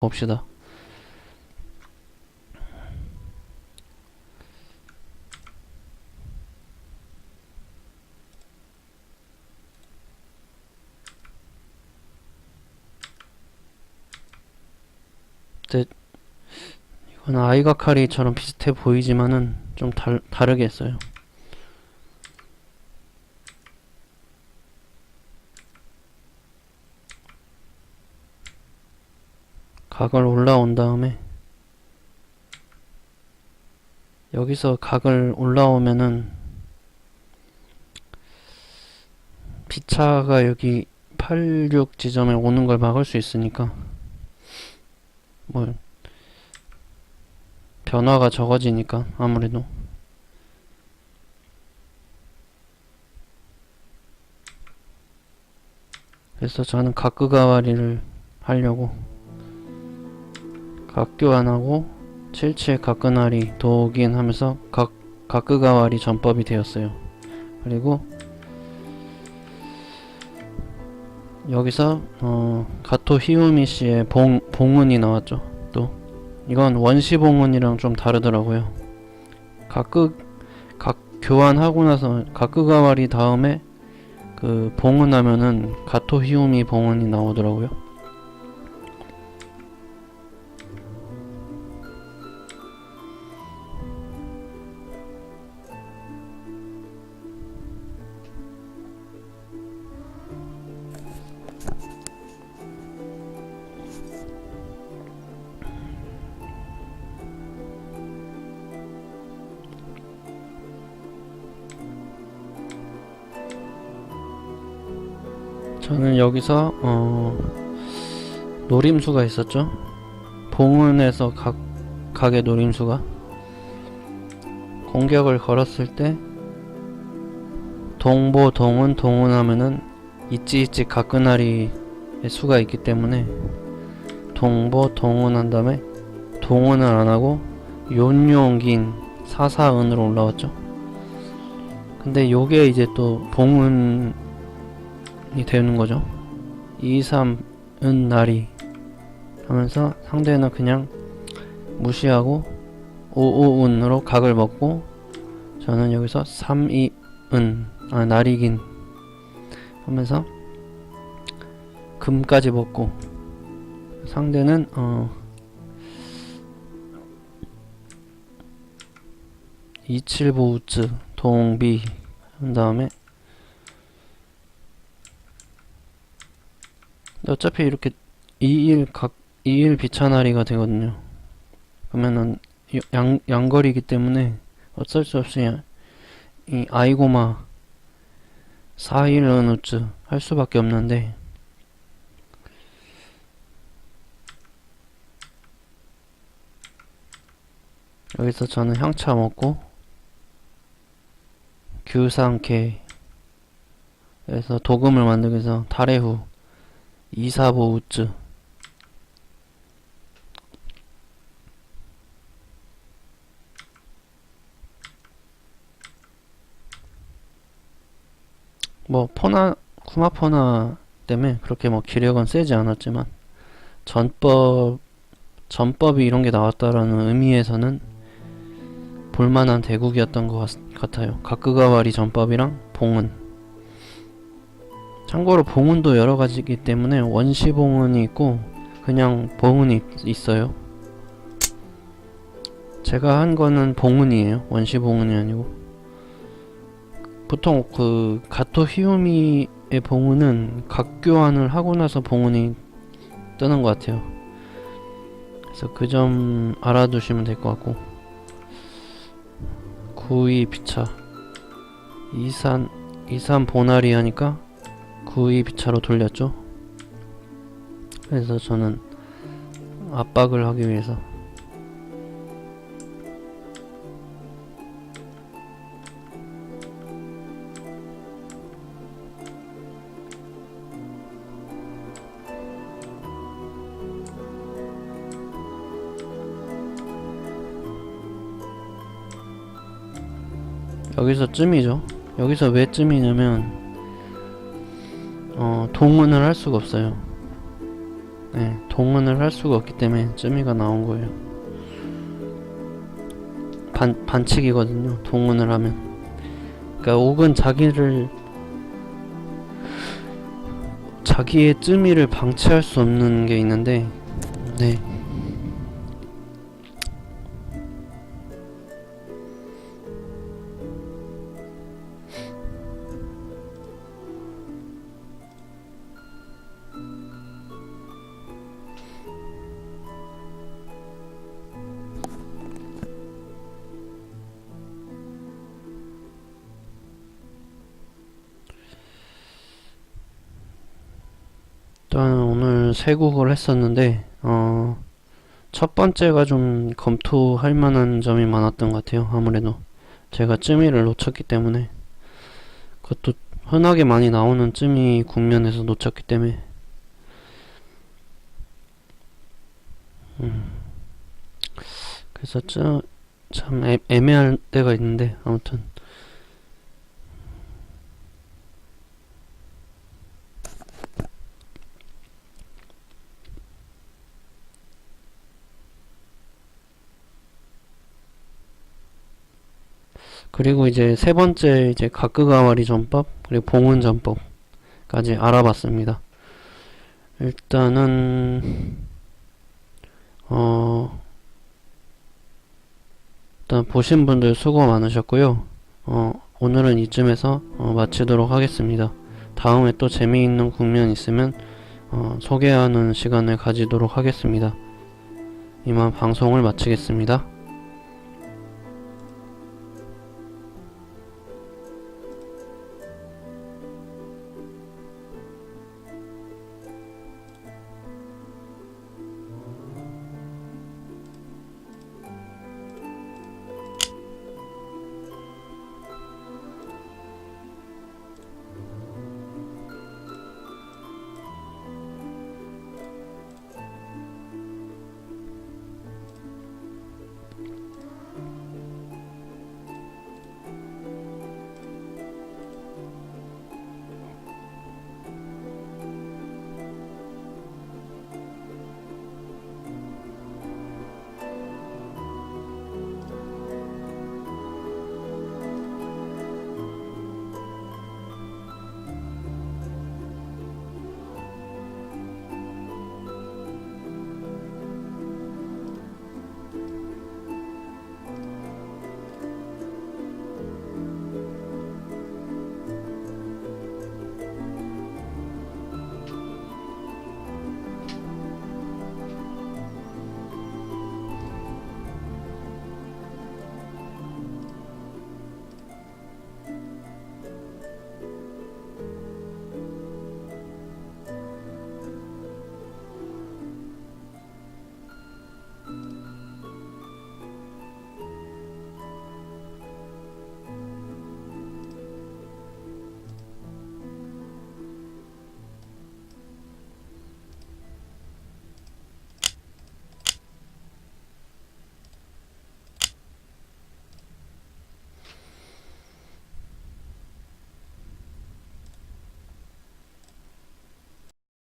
봅시다. 근데 이건 아이가 카리처럼 비슷해 보이지만은 좀 달, 다르게 했어요. 각을 올라온 다음에 여기서 각을 올라오면은 피차가 여기 86 지점에 오는 걸 막을 수 있으니까 뭐 변화가 적어지니까 아무래도. 그래서 저는 가크가와리를 하려고 각교 안하고 77 가끄나리 도긴 하면서 각 가크가와리 전법이 되었어요. 그리고 여기서 어, 가토 히우미 씨의 봉, 봉은이 나왔죠. 또 이건 원시 봉은이랑 좀 다르더라고요. 가크 각 교환하고 나서 가크가와리 다음에 그 봉은 하면은 가토 히우미 봉은이 나오더라고요. 저는 여기서 어 노림수가 있었죠. 봉은에서 각 각의 노림수가 공격을 걸었을 때 동보 동은 동은 하면은 있지 있지 가끄나리의 수가 있기 때문에 동보 동은 한 다음에 동은을 안 하고 용용긴 사사은으로 올라왔죠. 근데 요게 이제 또 봉은 이 되는 거죠. 2, 3은 나리 하면서 상대는 그냥 무시하고 5, 5은으로 각을 먹고 저는 여기서 3, 2은 아 나리긴 하면서 금까지 먹고 상대는 어 27보우즈 동비 한 다음에 근데 어차피 이렇게 2일 각 2일 비차나리가 되거든요. 그러면은 이- 양 양거리이기 때문에 어쩔 수 없이 이 아이고마 4일 은우즈 할 수밖에 없는데 여기서 저는 향차 먹고 규상케 그래서 도금을 만들기 위해서 타레후 이사보 우즈 뭐 포나 쿠마포나 때문에 그렇게 뭐 기력은 세지 않았지만 전법 전법이 이런 게 나왔다라는 의미에서는 볼만한 대국이었던 것 같, 같아요. 가크가와리 전법이랑 봉은 참고로 봉은도 여러 가지이기 때문에 원시 봉은이 있고 그냥 봉은이 있- 있어요. 제가 한 거는 봉은이에요. 원시 봉은이 아니고. 보통 그 가토 히요미의 봉은은 각 교환을 하고 나서 봉은이 뜨는 것 같아요. 그래서 그 점 알아두시면 될 것 같고. 구이 비차 이산 이산 보나리 하니까 구이 비차로 돌렸죠. 그래서 저는 압박을 하기 위해서 여기서 쯤이죠. 여기서 왜 쯤이냐면 어, 동문을 할 수가 없어요. 네, 동원을 할 수가 없기 때문에 쯤이가 나온 거예요. 반, 반칙이거든요. 동원을 하면. 그러니까 옥은 자기를 자기의 쯤이를 방치할 수 없는 게 있는데 네. 오늘 세 곡을 했었는데 어, 첫 번째가 좀 검토할 만한 점이 많았던 것 같아요. 아무래도. 제가 쯤이를 놓쳤기 때문에. 그것도 흔하게 많이 나오는 쯤이 국면에서 놓쳤기 때문에. 음, 그래서 좀, 참 애, 애매할 때가 있는데 아무튼 그리고 이제 세 번째 이제 가끄가와리 전법 그리고 봉은 전법까지 알아봤습니다. 일단은 어 일단 보신 분들 수고 많으셨고요. 어 오늘은 이쯤에서 어, 마치도록 하겠습니다. 다음에 또 재미있는 국면 있으면 어, 소개하는 시간을 가지도록 하겠습니다. 이만 방송을 마치겠습니다.